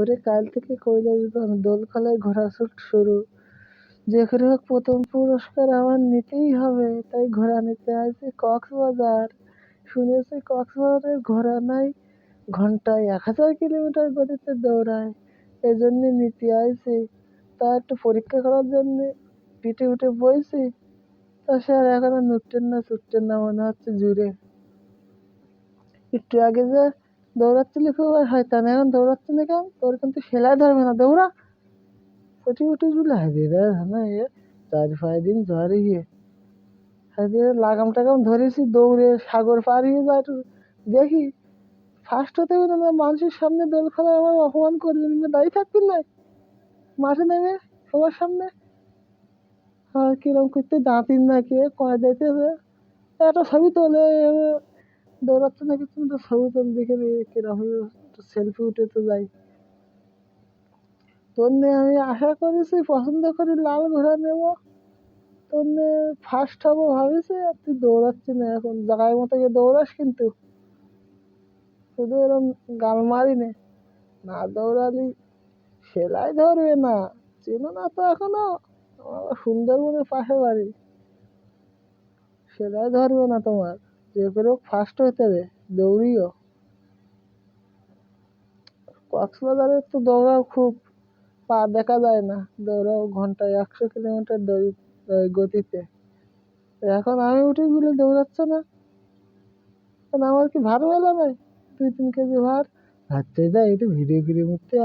করে কাল থেকে কৈলাস দোলখালায় শ্যুট শুরু। যে করে হোক প্রথম পুরস্কার আমার নিতেই হবে, তাই ঘোড়া নিতে আসি কক্সবাজার। শুনেছি কক্সবাজারের ঘোড়া নাই, ঘন্টায় এক হাজার কিলোমিটার গতিতে দৌড়ায়। এই জন্যে নিতে আইছি তা একটু পরীক্ষা করার জন্যে পিঠে উঠে বইছি। তা সে আর এখনও নড়ছেন না ছুটছেন না মনে হচ্ছে জুড়ে। একটু আগে যে দৌড়াচ্ছিলি খুব আর হয় তা না, এখন দৌড়াচ্ছে না কেন? তোর কিন্তু সেলাই ধরবে না, দৌড়া। ফুটি উঠে জুলে হারিয়ে দেয় না এ। চার পাঁচ দিন জ্বরে গিয়ে হারিয়ে লাগাম টাগাম ধরেছি, দৌড়ে সাগর পার হয়ে যায় দেখি ফার্স্ট হতে হবে না, মানুষের সামনে দোল খেলায় আমার অপমান করবি না দাঁড়িয়ে থাকবি না। মাঠে নেমে, সবার সামনে। আর কিরম করতে দাঁতিন না কে কয় যাইতেছে একটা ছবি তোলে দৌড়াচ্ছে না কিছু তো ছবি তোল দেখে কিরম একটু সেলফি উঠে তো যাই। তোর নিয়ে আমি আশা করেছি পছন্দ করি লাল ঘোড়া নেব। তোর নিয়ে ফার্স্ট হব ভাবিছি, আর তুই দৌড়াচ্ছি না এখন। জায়গায় মতো গিয়ে দৌড়াস কিন্তু। শুধু এরকম গাল মারি নে। না দৌড়ালি, সেলাই ধরবে না। চেনো না তো এখনও? সুন্দরবনের পাশে বাড়ি। সেলাই ধরবে না তোমার। যে হোক ফার্স্ট হতে হবে দৌড়িও। কক্সবাজারে তো দৌড়াও খুব, পা দেখা যায় না। দৌড়াও ঘন্টায় একশো কিলোমিটার দৌড়ি গতিতে। এখন আমি উঠে গেলে দৌড়াচ্ছ না। আমার কি ভার বেলা নাই দুই তিন কেজি ভার? চাই দেয় একটু ভিডিও করে মরতে